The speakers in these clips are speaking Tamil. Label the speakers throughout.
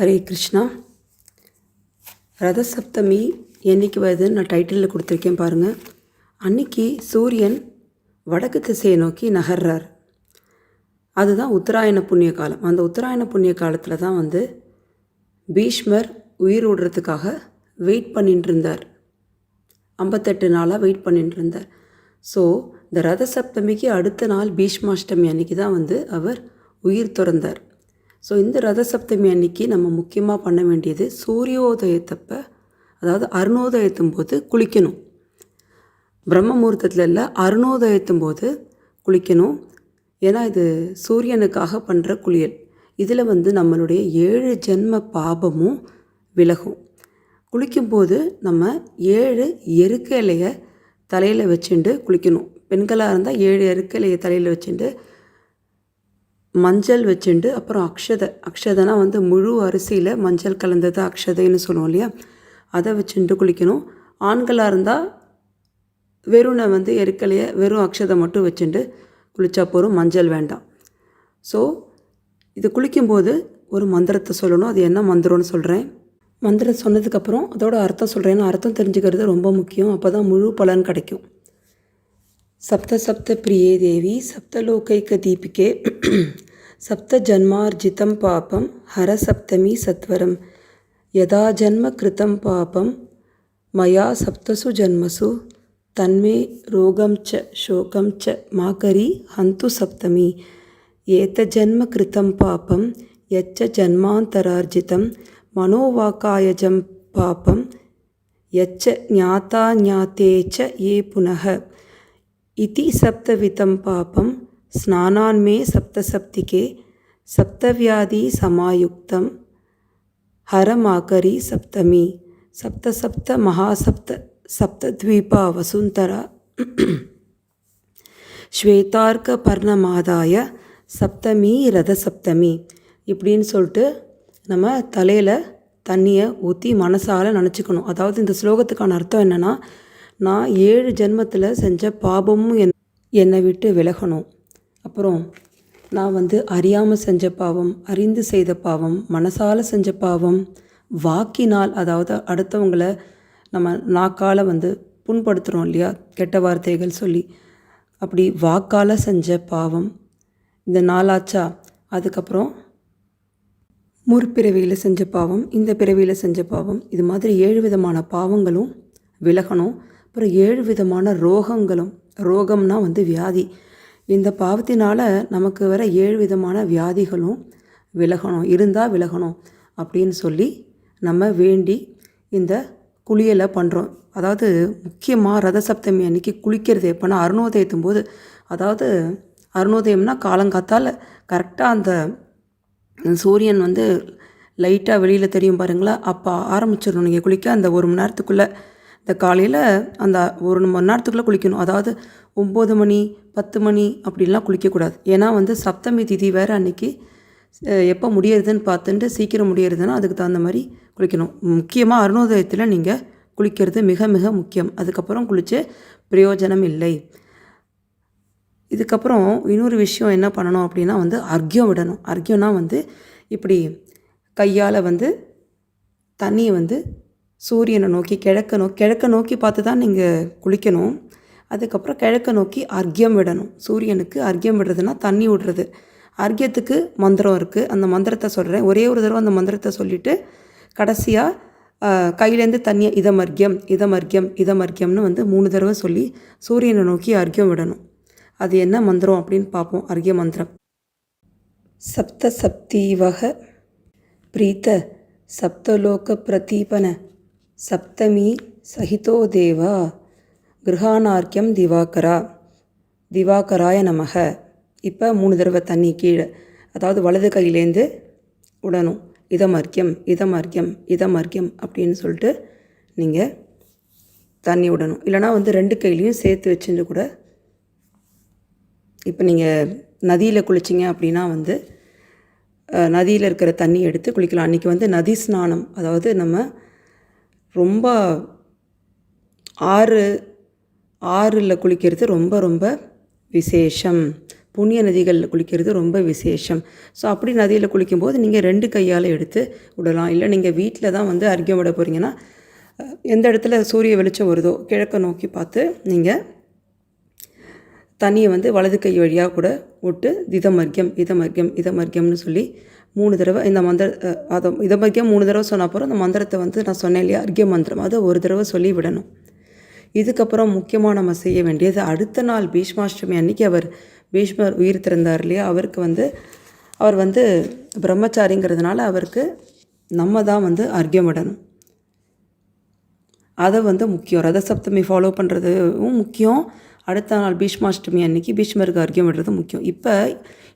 Speaker 1: ஹரே கிருஷ்ணா. ரத சப்தமி என்னைக்கு வருதுன்னு நான் டைட்டிலில் கொடுத்துருக்கேன் பாருங்கள் அன்னைக்கு சூரியன் வடக்கு திசையை நோக்கி நகர்றார். அதுதான் உத்தராயண புண்ணிய காலம். அந்த உத்தராயண புண்ணிய காலத்தில் தான் வந்து பீஷ்மர் உயிர் விடுறதுக்காக வெயிட் பண்ணிட்டு இருந்தார் ஐம்பத்தெட்டு நாளாக வெயிட் பண்ணிட்டு இருந்தார் ஸோ இந்த ரத சப்தமிக்கு அடுத்த நாள் பீஷ்மாஷ்டமி அன்னைக்கு தான் வந்து அவர் உயிர் துறந்தார். ஸோ இந்த ரத சப்தமி அன்னைக்கு நம்ம முக்கியமாக பண்ண வேண்டியது சூரியோதயத்தப்ப அதாவது அருணோதயத்தும் போது குளிக்கணும். பிரம்ம முகூர்த்தத்தில் இல்லை அருணோதயத்தும் போது குளிக்கணும். ஏன்னா இது சூரியனுக்காக பண்ணுற குளியல். இதில் வந்து நம்மளுடைய ஏழு ஜென்ம பாபமும் விலகும். குளிக்கும்போது நம்ம ஏழு எருக்க இலையை தலையில் வச்சுட்டு குளிக்கணும். பெண்களாக இருந்தால் ஏழு எருக்க இலையை தலையில் வச்சுட்டு மஞ்சள் வச்சுண்டு அப்புறம் அக்ஷதை அக்ஷதைனா வந்து முழு அரிசியில் மஞ்சள் கலந்தது அக்ஷதைன்னு சொல்லுவோம் இல்லையா? அதை வச்சுட்டு குளிக்கணும். ஆண்களாக இருந்தால் வெறுனை வந்து எருக்கலையை வெறும் அக்ஷதை மட்டும் வச்சுட்டு குளித்தா போகிறோம் மஞ்சள் வேண்டாம். ஸோ இது குளிக்கும்போது ஒரு மந்திரத்தை சொல்லணும். அது என்ன மந்திரம்னு சொல்கிறேன் மந்திரம் சொன்னதுக்கப்புறம் அதோட அர்த்தம் சொல்கிறேன் அர்த்தம் தெரிஞ்சுக்கிறது ரொம்ப முக்கியம். அப்போ தான் முழு பலன் கிடைக்கும். सप्तसप्तप्रिये देवी सप्तलोकैकदीपिके सप्तजन्मार्जितं पापं हरसप्तमी सत्वरं। यदा जन्म कृतं पापं मया सप्तसु जन्मसु तन्मे रोगं च शोकं च माकरी हन्तु सप्तमी। एतजन्म कृतं पापं यच्च जन्मान्तरार्जितं मनोवाकायजं पापं यच्च ज्ञाता ज्ञाते च ये पुनः। इति सप्तवितं पापं स्नानान्मे सप्तसप्तिके सप्तव्याधिसमायुक्तं हरमाकरी सप्तमी सप्तसप्त महासप्त सप्तद्वीपा वसुन्धरा ஸ்வேதார்க்க சப்தமி ரத சப்தமி இப்படின்னு சொல்லிட்டு நம்ம தலையில் தண்ணியை ஊற்றி மனசால் நினச்சிக்கணும் அதாவது இந்த ஸ்லோகத்துக்கான அர்த்தம் என்னென்னா நான் ஏழு ஜென்மத்தில் செஞ்ச பாபமும் என் என்னை விட்டு விலகணும். அப்புறம் நான் வந்து அறியாமல் செஞ்ச பாவம் அறிந்து செய்த பாவம் மனசால் செஞ்ச பாவம் வாக்கினால் அதாவது அடுத்தவங்களை நம்ம நாக்கால் வந்து புண்படுத்துகிறோம் இல்லையா? கெட்ட வார்த்தைகள் சொல்லி. அப்படி வாக்கால் செஞ்ச பாவம். இந்த நாளாச்சா? அதுக்கப்புறம் முற்பிறவியில் செஞ்ச பாவம் இந்த பிறவியில் செஞ்ச பாவம் இது மாதிரி ஏழு விதமான பாவங்களும் விலகணும். அப்புறம் ஏழு விதமான ரோகங்களும் ரோகம்னா வந்து வியாதி. இந்த பாவத்தினால் நமக்கு வர ஏழு விதமான வியாதிகளும் விலகணும் இருந்தால் விலகணும் அப்படின்னு சொல்லி நம்ம வேண்டி இந்த குளியலை பண்ணுறோம் அதாவது முக்கியமாக ரத சப்தமி அன்னைக்கு குளிக்கிறது எப்போனா அருணோதயத்தும் போது. அதாவது அருணோதயம்னா காலங்காத்தால் கரெக்டாக அந்த சூரியன் வந்து லைட்டாக வெளியில் தெரியும் பாருங்களா அப்போ ஆரம்பிச்சிடணும். நீங்கள் குளிக்க அந்த ஒரு மணி நேரத்துக்குள்ளே இந்த காலையில் அந்த ஒரு மணி நேரத்துக்குள்ளே குளிக்கணும். அதாவது ஒம்பது மணி பத்து மணி அப்படின்லாம் குளிக்கக்கூடாது. ஏன்னா வந்து சப்தமி திதி வேறு அன்றைக்கி எப்போ முடியறதுன்னு பார்த்துட்டு சீக்கிரம் முடியறதுன்னா அதுக்கு தகுந்த மாதிரி குளிக்கணும். முக்கியமாக அருணோதயத்தில் நீங்கள் குளிக்கிறது மிக மிக முக்கியம். அதுக்கப்புறம் குளித்து பிரயோஜனம் இல்லை. இதுக்கப்புறம் இன்னொரு விஷயம் என்ன பண்ணணும் அப்படின்னா வந்து அர்க்கியம் விடணும். அர்க்கியம்னா வந்து இப்படி கையால் வந்து தண்ணியை வந்து சூரியனை நோக்கி கிழக்க நோக்கி கிழக்க நோக்கி பார்த்து தான் நீங்கள் குளிக்கணும். அதுக்கப்புறம் கிழக்க நோக்கி அர்க்கியம் விடணும். சூரியனுக்கு அர்க்கியம் விடுறதுனா தண்ணி விடுறது. அர்க்கியத்துக்கு மந்திரம் இருக்குது அந்த மந்திரத்தை சொல்கிறேன் ஒரே ஒரு தடவை அந்த மந்திரத்தை சொல்லிவிட்டு கடைசியாக கையிலேருந்து தண்ணியை இதமர்க்கியம் இதமர்க்கியம் இதமர்க்கியம்னு வந்து மூணு தடவை சொல்லி சூரியனை நோக்கி அர்க்கியம் விடணும். அது என்ன மந்திரம் அப்படின்னு பார்ப்போம். அர்க்கிய மந்திரம். சப்த சப்தீவக பிரீத்த சப்தலோக பிரதீபன சப்தமி சகிதோ தேவா கிருஹானார்க்கியம் திவாகரா திவாகராய நமக இப்போ மூணு தடவை தண்ணி கீழே அதாவது வலது கையிலேருந்து உடணும். இதமர்க்கியம் இதமர்க்கியம் இதமர்க்கியம் அப்படின்னு சொல்லிட்டு நீங்கள் தண்ணி விடணும். இல்லைனா வந்து ரெண்டு கையிலையும் சேர்த்து வச்சுட்டு கூட இப்போ நீங்கள் நதியில் குளிச்சிங்க அப்படின்னா வந்து நதியில் இருக்கிற தண்ணி எடுத்து குளிக்கலாம். அன்றைக்கி வந்து நதி ஸ்நானம் அதாவது நம்ம ரொம்ப ஆறு ஆறில் குளிக்கிறது ரொம்ப ரொம்ப விசேஷம். புண்ணிய நதிகளில் குளிக்கிறது ரொம்ப விசேஷம். ஸோ அப்படி நதியில் குளிக்கும்போது நீங்கள் ரெண்டு கையால் எடுத்து விடலாம். இல்லை நீங்கள் வீட்டில் தான் வந்து அர்க்கியம் விட போகிறீங்கன்னா எந்த இடத்துல சூரிய வெளிச்சம் வருதோ கிழக்க நோக்கி பார்த்து நீங்கள் தண்ணியை வந்து வலது கை வழியாக கூட விட்டு இதமர்க்கியம் இதமர்க்கியம் இதமர்க்கியம்னு சொல்லி மூணு தடவை இந்த மந்திர அதை இதமர்க்கியம் மூணு தடவை சொன்ன அப்புறம் அந்த மந்திரத்தை வந்து நான் சொன்னேன் இல்லையா? அர்க்கிய மந்திரம். அதை ஒரு தடவை சொல்லி விடணும். இதுக்கப்புறம் முக்கியமாக நம்ம செய்ய வேண்டியது அடுத்த நாள் பீஷ்மாஷ்டமி அன்னைக்கு அவர் பீஷ்மர் உயிர் திறந்தார் இல்லையா? அவருக்கு வந்து அவர் வந்து பிரம்மச்சாரிங்கிறதுனால அவருக்கு நம்ம தான் வந்து அர்க்கியம் விடணும். அதை வந்து முக்கியம். ரத சப்தமி ஃபாலோ பண்ணுறதும் முக்கியம். அடுத்த நாள் பீஷ்மாஷ்டமி அன்னைக்கு பீஷ்மருக்கு அர்க்கியம் விடுறது முக்கியம். இப்போ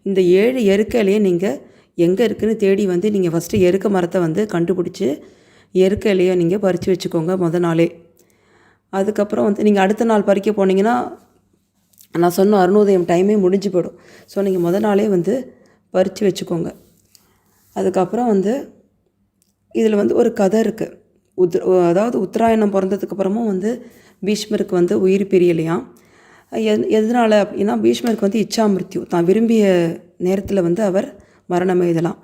Speaker 1: இந்த ஏழு எருக்கையிலேயே நீங்கள் எங்கே இருக்குதுன்னு தேடி வந்து நீங்கள் ஃபஸ்ட்டு எருக்க மரத்தை வந்து கண்டுபிடிச்சி எருக்க இலையை நீங்கள் பறித்து வச்சுக்கோங்க முத நாளே. அதுக்கப்புறம் வந்து நீங்கள் அடுத்த நாள் பறிக்க போனீங்கன்னா நான் சொன்ன அருணோதயம் டைமே முடிஞ்சு போயிடும். ஸோ நீங்கள் முத நாளே வந்து பறித்து வச்சுக்கோங்க. அதுக்கப்புறம் வந்து இதில் வந்து ஒரு கதை இருக்குது உத் அதாவது உத்தராயணம் பிறந்ததுக்கப்புறமும் வந்து பீஷ்மருக்கு வந்து உயிர் பிரியலையாம். எது எதனால் அப்படின்னா பீஷ்மருக்கு வந்து இச்சாமிருத்யு தான் விரும்பிய நேரத்தில் வந்து அவர் மரணம் எழுதலாம்.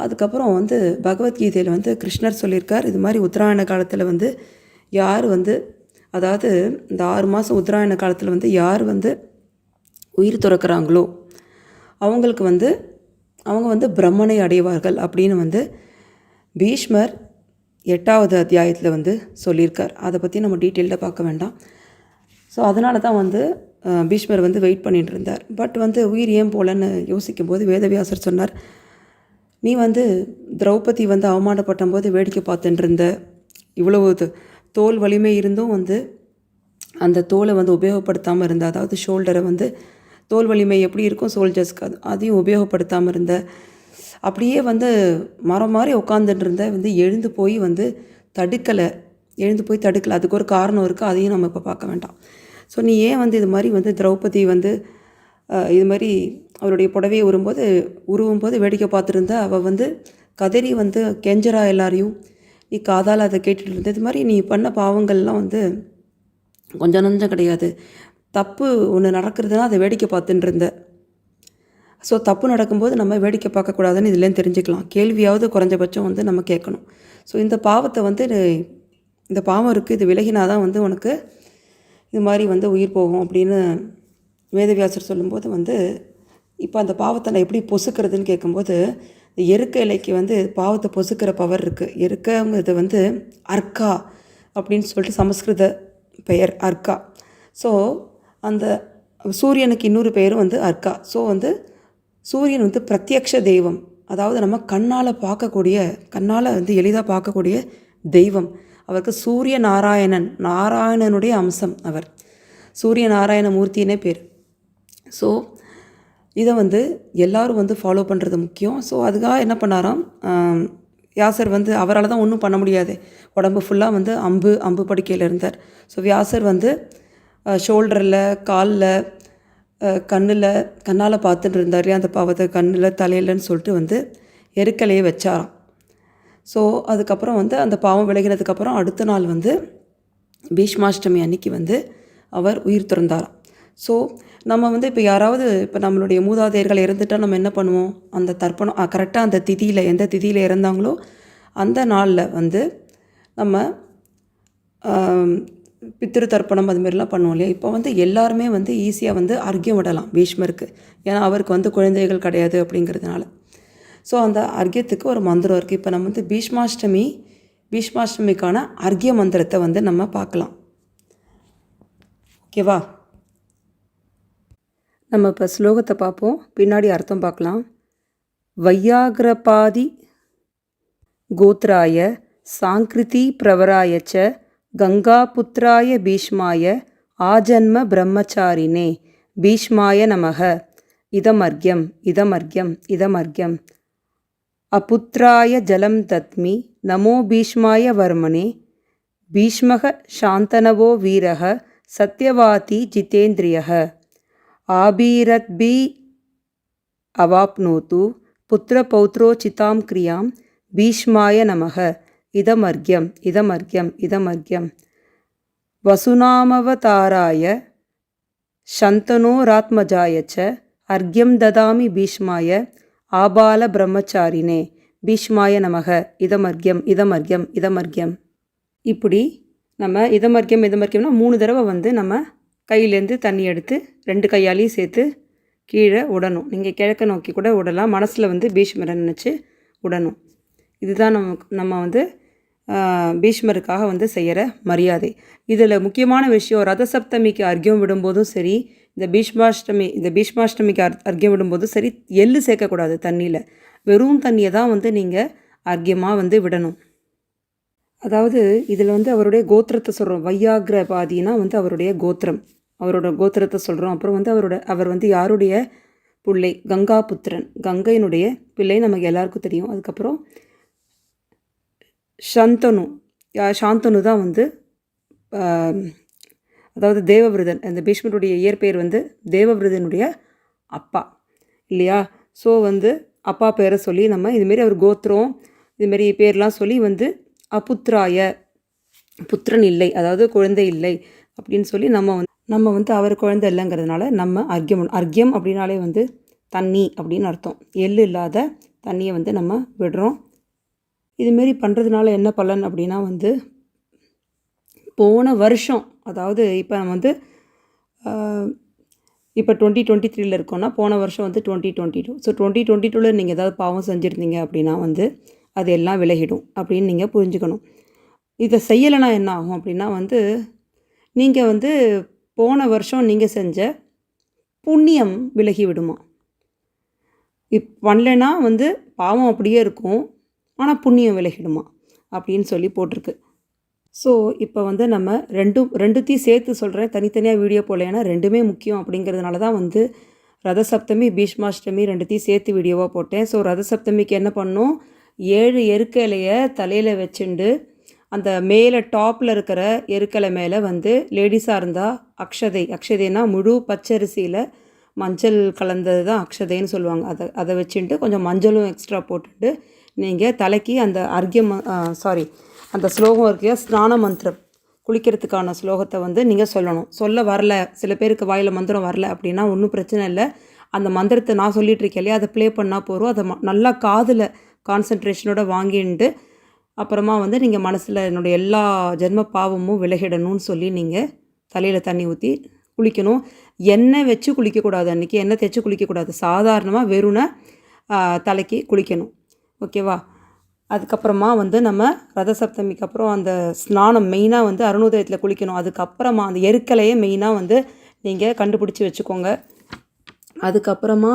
Speaker 1: அதுக்கப்புறம் வந்து பகவத்கீதையில் வந்து கிருஷ்ணர் சொல்லியிருக்கார் இது மாதிரி உத்தராயண காலத்தில் வந்து யார் வந்து அதாவது இந்த ஆறு மாதம் உத்தராயண காலத்தில் வந்து யார் வந்து உயிர் துறக்கிறாங்களோ அவங்களுக்கு வந்து அவங்க வந்து பிரம்மனை அடைவார்கள் அப்படின்னு வந்து பீஷ்மர் எட்டாவது அத்தியாயத்தில் வந்து சொல்லியிருக்கார். அதை பற்றி நம்ம டீட்டெயில்டாக பார்க்க வேண்டாம். ஸோ அதனால தான் வந்து பீஷ்மர் வந்து வெயிட் பண்ணிட்டு இருந்தார். பட் வந்து உயிர் ஏன் போலன்னு யோசிக்கும்போது வேதவியாசர் சொன்னார் நீ வந்து திரௌபதி வந்து அவமானப்பட்ட போது வேடிக்கை பார்த்துட்டு இருந்த இவ்வளவு தோல் வலிமை இருந்தும் வந்து அந்த தோலை வந்து உபயோகப்படுத்தாமல் இருந்த அதாவது ஷோல்டரை வந்து தோல் வலிமை எப்படி இருக்கும் சோல்ஜர்ஸ்க்கு அது அதையும் உபயோகப்படுத்தாமல் இருந்த அப்படியே வந்து மரம் மாதிரி உட்காந்துட்டு இருந்த வந்து எழுந்து போய் வந்து தடுக்கலை. எழுந்து போய் தடுக்கலை. அதுக்கு ஒரு காரணம் இருக்குது அதையும் நம்ம இப்போ பார்க்க வேண்டாம். ஸோ நீ ஏன் வந்து இது மாதிரி வந்து திரௌபதி வந்து இது மாதிரி அவருடைய புடவையை உரும்போது உருவும் போது வேடிக்கை பார்த்துருந்தா அவள் வந்து கதறி வந்து கெஞ்சரா எல்லாரையும். நீ காதால் அதை கேட்டுட்டு இருந்த. இது மாதிரி நீ பண்ண பாவங்கள்லாம் வந்து கொஞ்சம் நஞ்சம் கிடையாது. தப்பு ஒன்று நடக்கிறதுனா அதை வேடிக்கை பார்த்துட்டு இருந்தேன் ஸோ தப்பு நடக்கும்போது நம்ம வேடிக்கை பார்க்கக்கூடாதுன்னு இதுலேருந்து தெரிஞ்சுக்கலாம். கேள்வியாவது குறைஞ்சபட்சம் வந்து நம்ம கேட்கணும். ஸோ இந்த பாவத்தை வந்து இந்த பாவம் இருக்குது இது விலகினா தான் வந்து உனக்கு இது மாதிரி வந்து உயிர் போகும் அப்படின்னு வேதவியாசர் சொல்லும்போது வந்து இப்போ அந்த பாவத்தை நான் எப்படி பொசுக்கிறதுன்னு கேட்கும்போது இந்த எருக்க இலைக்கு வந்து பாவத்தை பொசுக்கிற பவர் இருக்குது எருக்கங்கிறது வந்து அர்க்கா அப்படின்னு சொல்லிட்டு சமஸ்கிருத பெயர் அர்க்கா. ஸோ அந்த சூரியனுக்கு இன்னொரு பெயரும் வந்து அர்க்கா. ஸோ வந்து சூரியன் வந்து பிரத்யக்ஷ தெய்வம். அதாவது நம்ம கண்ணால் பார்க்கக்கூடிய கண்ணால் வந்து எளிதாக பார்க்கக்கூடிய தெய்வம். அவருக்கு சூரிய நாராயணன் நாராயணனுடைய அம்சம் அவர். சூரிய நாராயண மூர்த்தினே பேர். ஸோ இதை வந்து எல்லாரும் வந்து ஃபாலோ பண்ணுறது முக்கியம். ஸோ அதுக்காக என்ன பண்ணாராம்? வியாசர் வந்து அவரால் தான் ஒன்றும் பண்ண முடியாது. உடம்பு ஃபுல்லாக வந்து அம்பு அம்பு படுக்கையில் இருந்தார். ஸோ வியாசர் வந்து ஷோல்டரில் காலில் கண்ணில் கண்ணால் பார்த்துட்டு இருந்தார். அந்த பாவத்தை கண்ணில் தலையிலன்னு சொல்லிட்டு வந்து எருக்கலையை வச்சாராம். ஸோ அதுக்கப்புறம் வந்து அந்த பாவம் விலகினதுக்கப்புறம் அடுத்த நாள் வந்து பீஷ்மாஷ்டமி அன்னைக்கு வந்து அவர் உயிர் துறந்தாராம். ஸோ நம்ம வந்து இப்போ யாராவது இப்போ நம்மளுடைய மூதாதையர்கள் இறந்துட்டால் நம்ம என்ன பண்ணுவோம்? அந்த தர்ப்பணம் கரெக்டாக அந்த திதியில் எந்த திதியில் இறந்தாங்களோ அந்த நாளில் வந்து நம்ம பித்திரு தர்ப்பணம் அது மாதிரிலாம் பண்ணுவோம் இல்லையா? இப்போ வந்து எல்லாருமே வந்து ஈஸியாக வந்து அர்க்கியம் விடலாம் பீஷ்மருக்கு. ஏன்னா அவருக்கு வந்து குழந்தைகள் கிடையாது அப்படிங்கிறதுனால. ஸோ அந்த அர்க்கியத்துக்கு ஒரு மந்திரம் இருக்குது இப்போ நம்ம வந்து பீஷ்மாஷ்டமி பீஷ்மாஷ்டமிக்கான அர்க்கிய மந்திரத்தை வந்து நம்ம பார்க்கலாம். ஓகேவா நம்ம இப்போ ஸ்லோகத்தை பார்ப்போம். பின்னாடி அர்த்தம் பார்க்கலாம். வையாகிரபாதி கோத்ராய சாங்கிருதி பிரவராய ச கங்காபுத்திராய பீஷ்மாய ஆஜன்ம பிரம்மச்சாரினே. பீஷ்மாய நமக. இதமர்க்யம் இதமர்க்யம் இதமர்க்யம். அபுத்திராய ஜலம் தத்மி நமோ பீஷ்மாய வர்மனே. பீஷ்மக சாந்தனவோ வீரக சத்யவாதி ஜிதேந்திரியக. ஆபீரத்பி அவாப்னோத்து புத்திரபௌத்ரோச்சிதாம் கிரியாம் பீஷ்மாய நமக. இதமர்க்யம் இதமர்க்யம் இதமர்க்யம். வசுநாமவதாராய சந்தனோராத்மஜாய ச அர்க்யம் ததாமி பீஷ்மாய ஆபால பிரம்மச்சாரினே. பீஷ்மாய நமக. இதமர்க்யம் இதமர்க்யம் இதமர்க்யம். இப்படி நம்ம இதமர்க்கியம் இதமர்க்கியம்னா மூணு தடவை வந்து நம்ம கையிலேருந்து தண்ணி எடுத்து ரெண்டு கையாலையும் சேர்த்து கீழே விடணும் நீங்கள் கிழக்க நோக்கி கூட விடலாம் மனசில் வந்து பீஷ்மரன் நினச்சி விடணும் இதுதான் நம்ம நம்ம வந்து பீஷ்மருக்காக வந்து செய்கிற மரியாதை. இதில் முக்கியமான விஷயம் ரதசப்தமிக்கு அர்க்கியம் விடும்போதும் சரி இந்த பீஷ்மாஷ்டமி இந்த பீஷ்மாஷ்டமிக்கு அர் அர்க்கியம் விடும்போதும் சரி எள்ளு சேர்க்கக்கூடாது தண்ணியில். வெறும் தண்ணியை தான் வந்து நீங்கள் அர்க்கியமாக வந்து விடணும். அதாவது இதில் வந்து அவருடைய கோத்திரத்தை சொல்கிறோம் வையாகிர பாதினா வந்து அவருடைய கோத்திரம். அவரோட கோத்திரத்தை சொல்கிறோம் அப்புறம் வந்து அவரோட அவர் வந்து யாருடைய பிள்ளை? கங்கா புத்திரன். கங்கையினுடைய பிள்ளை நமக்கு எல்லாருக்கும் தெரியும். அதுக்கப்புறம் சந்தனு சாந்தனு தான் வந்து அதாவது தேவவிரதன். அந்த பீஷ்மருடைய இயற்பெயர் வந்து தேவவிரதனுடைய அப்பா இல்லையா? ஸோ வந்து அப்பா பேரை சொல்லி நம்ம இதுமாரி அவர் கோத்திரம் இதுமாரி பேர்லாம் சொல்லி வந்து அபுத்ராய புத்திரன் இல்லை அதாவது குழந்தை இல்லை அப்படின்னு சொல்லி நம்ம வந்து நம்ம வந்து அவர் குழந்தை இல்லைங்கிறதுனால நம்ம அர்க்கியம் அர்க்கியம் அப்படின்னாலே வந்து தண்ணி அப்படின்னு அர்த்தம். எள்ளு இல்லாத தண்ணியை வந்து நம்ம விடுறோம். இதுமாரி பண்ணுறதுனால என்ன பலன் அப்படின்னா வந்து போன வருஷம் அதாவது இப்போ நம்ம வந்து இப்போ டுவெண்ட்டி டுவெண்ட்டி த்ரீல இருக்கோம்னா போன வருஷம் வந்து twenty twenty two so twenty twenty டூவில் நீங்கள் ஏதாவது பாவம் செஞ்சுருந்தீங்க அப்படின்னா வந்து அது எல்லாம் விலகிடும் அப்படின்னு நீங்கள் புரிஞ்சுக்கணும். இதை செய்யலைன்னா என்ன ஆகும் அப்படின்னா வந்து நீங்கள் வந்து போன வருஷம் நீங்கள் செஞ்ச புண்ணியம் விலகி விடுமா. இப் பண்ணலைன்னா வந்து பாவம் அப்படியே இருக்கும். ஆனால் புண்ணியம் விலகிடுமா அப்படின்னு சொல்லி போட்டிருக்கு. ஸோ இப்போ வந்து நம்ம ரெண்டும் ரெண்டுத்தையும் சேர்த்து சொல்கிறேன் தனித்தனியாக வீடியோ போடல. ஏன்னா ரெண்டுமே முக்கியம் அப்படிங்கிறதுனால தான் வந்து ரதசப்தமி பீஷ்மாஷ்டமி ரெண்டுத்தையும் சேர்த்து வீடியோவாக போட்டேன். ஸோ ரதசப்தமிக்கு என்ன பண்ணோம்? ஏழு எருக்க இலையை தலையில் வச்சுண்டு அந்த மேலே டாப்பில் இருக்கிற எருக்கலை மேலே வந்து லேடிஸாக இருந்தால் அக்ஷதை அக்ஷதைனா முழு பச்சரிசியில் மஞ்சள் கலந்தது தான் அக்ஷதைன்னு சொல்லுவாங்க. அதை அதை வச்சுட்டு கொஞ்சம் மஞ்சளும் எக்ஸ்ட்ரா போட்டுட்டு நீங்கள் தலைக்கு அந்த அர்க்கியம் சாரி அந்த ஸ்லோகம் இருக்கையா ஸ்நான மந்திரம். குளிக்கிறதுக்கான ஸ்லோகத்தை வந்து நீங்கள் சொல்லணும். சொல்ல வரல சில பேருக்கு வாயில் மந்திரம் வரல அப்படின்னா ஒன்றும் பிரச்சனை இல்லை. அந்த மந்திரத்தை நான் சொல்லிகிட்டு இருக்கேன் இல்லையா? அதை ப்ளே பண்ணால் போகிறோம் அதை ம- நல்லா காதில் கான்சன்ட்ரேஷனோட வாங்கிட்டு அப்புறமா வந்து நீங்கள் மனசில் என்னோடய எல்லா ஜென்ம பாவமும் விலகிடணும்னு சொல்லி நீங்கள் தலையில் தண்ணி ஊற்றி குளிக்கணும். எண்ணெய் வச்சு குளிக்கக்கூடாது அன்றைக்கி எண்ணெய் தேய்ச்சி குளிக்கக்கூடாது. சாதாரணமாக வெறும்னா தலைக்கு குளிக்கணும். ஓகேவா? அதுக்கப்புறமா வந்து நம்ம ரதசப்தமிக்கு அப்புறம் அந்த ஸ்நானம் மெயினாக வந்து அருணோதயத்தில் குளிக்கணும். அதுக்கப்புறமா அந்த எருக்கலையே மெயினாக வந்து நீங்கள் கண்டுபிடிச்சி வச்சுக்கோங்க. அதுக்கப்புறமா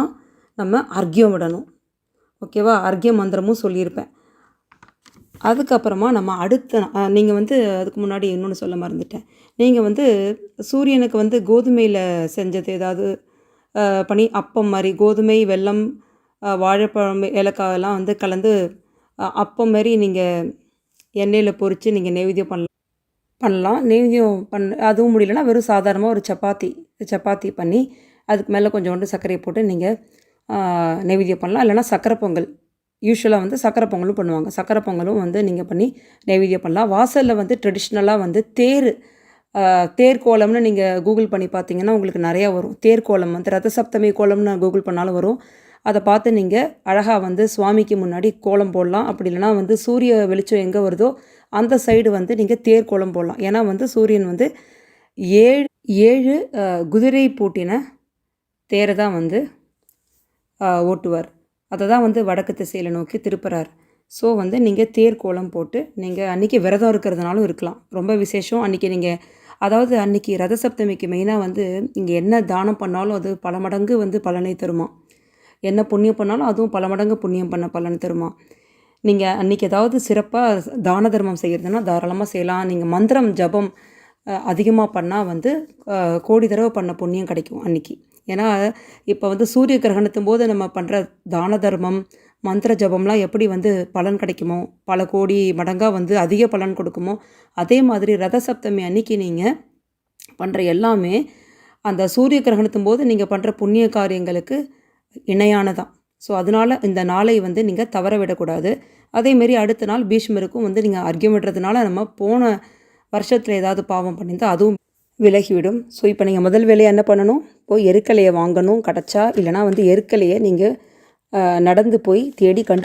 Speaker 1: நம்ம அர்க்கியம் விடணும். ஓகேவா? அர்க்கிய மந்திரமும் சொல்லியிருப்பேன். அதுக்கப்புறமா நம்ம அடுத்த நீங்கள் வந்து அதுக்கு முன்னாடி இன்னொன்று சொல்ல மறந்துட்டேன். நீங்கள் வந்து சூரியனுக்கு வந்து கோதுமையில் செஞ்சது ஏதாவது பண்ணி அப்பம் மாதிரி கோதுமை வெல்லம் வாழைப்பழம் ஏலக்காய் எல்லாம் வந்து கலந்து அப்போ அப்பம் மாதிரி நீங்கள் எண்ணெயில் பொரித்து நீங்கள் நெய்வேத்தியம் பண்ணலாம் பண்ணலாம். நெய்வேத்தியம் பண்ண அதுவும் முடியலன்னா வெறும் சாதாரணமாக ஒரு சப்பாத்தி சப்பாத்தி பண்ணி அதுக்கு மேலே கொஞ்சோண்டு சர்க்கரையை போட்டு நீங்கள் நெய்வேத்தியம் பண்ணலாம். இல்லைனா சக்கரை பொங்கல். யூஸ்வலாக வந்து சக்கரை பொங்கலும் பண்ணுவாங்க. சக்கரை பொங்கலும் வந்து நீங்கள் பண்ணி நெய்வேத்தியம் பண்ணலாம். வாசலில் வந்து ட்ரெடிஷ்னலாக வந்து தேர் தேர் கோலம்னு நீங்கள் கூகுள் பண்ணி பார்த்தீங்கன்னா உங்களுக்கு நிறையா வரும். தேர் கோலம் வந்து ரத சப்தமி கோலம்னு கூகுள் பண்ணாலும் வரும். அதை பார்த்து நீங்கள் அழகாக வந்து சுவாமிக்கு முன்னாடி கோலம் போடலாம். அப்படி இல்லைன்னா வந்து சூரிய வெளிச்சம் எங்கே வருதோ அந்த சைடு வந்து நீங்கள் தேர் கோலம் போடலாம். ஏன்னா வந்து சூரியன் வந்து ஏழு ஏழு குதிரை பூட்டின தேரை தான் வந்து ஓட்டுவார். அதை தான் வந்து வடக்கு திசையில் நோக்கி திருப்புறார். ஸோ வந்து நீங்கள் தேர் கோலம் போட்டு நீங்கள் அன்றைக்கி விரதம் இருக்கிறதுனாலும் இருக்கலாம். ரொம்ப விசேஷம். அன்றைக்கி நீங்கள் அதாவது அன்றைக்கி ரதசப்தமிக்கு மெயினாக வந்து இங்கே என்ன தானம் பண்ணாலும் அது பல மடங்கு வந்து பலனை தருமா என்ன புண்ணியம் பண்ணாலும் அதுவும் பல மடங்கு புண்ணியம் பண்ண பலன் தருமா? நீங்கள் அன்றைக்கி ஏதாவது சிறப்பாக தான தர்மம் செய்கிறதுனா தாராளமாக செய்யலாம். நீங்கள் மந்திரம் ஜபம் அதிகமாக பண்ணால் வந்து கோடி தடவை பண்ண புண்ணியம் கிடைக்கும் அன்றைக்கி ஏன்னா இப்போ வந்து சூரிய கிரகணத்தும் போது நம்ம பண்ணுற தான தர்மம் மந்திர ஜபம்லாம் எப்படி வந்து பலன் கிடைக்குமோ பல கோடி மடங்காக வந்து அதிக பலன் கொடுக்குமோ அதே மாதிரி ரத சப்தமி அன்னைக்கு நீங்கள் பண்ணுற எல்லாமே அந்த சூரிய கிரகணத்தும் போது நீங்கள் பண்ணுற புண்ணிய காரியங்களுக்கு இணையானதான் ஸோ அதனால் இந்த நாளை வந்து நீங்கள் தவற விடக்கூடாது. அதேமாரி அடுத்த நாள் பீஷ்மருக்கும் வந்து நீங்கள் அர்க்கியம் விடுறதுனால நம்ம போன வருஷத்தில் ஏதாவது பாவம் பண்ணியிருந்தால் அதுவும் விலகிவிடும். ஸோ இப்போ நீங்கள் முதல் வேலையை என்ன பண்ணணும்? போய் எருக்கலையை வாங்கணும் கிடச்சா இல்லைனா வந்து எருக்கலையை நீங்கள் நடந்து போய் தேடி கண்டு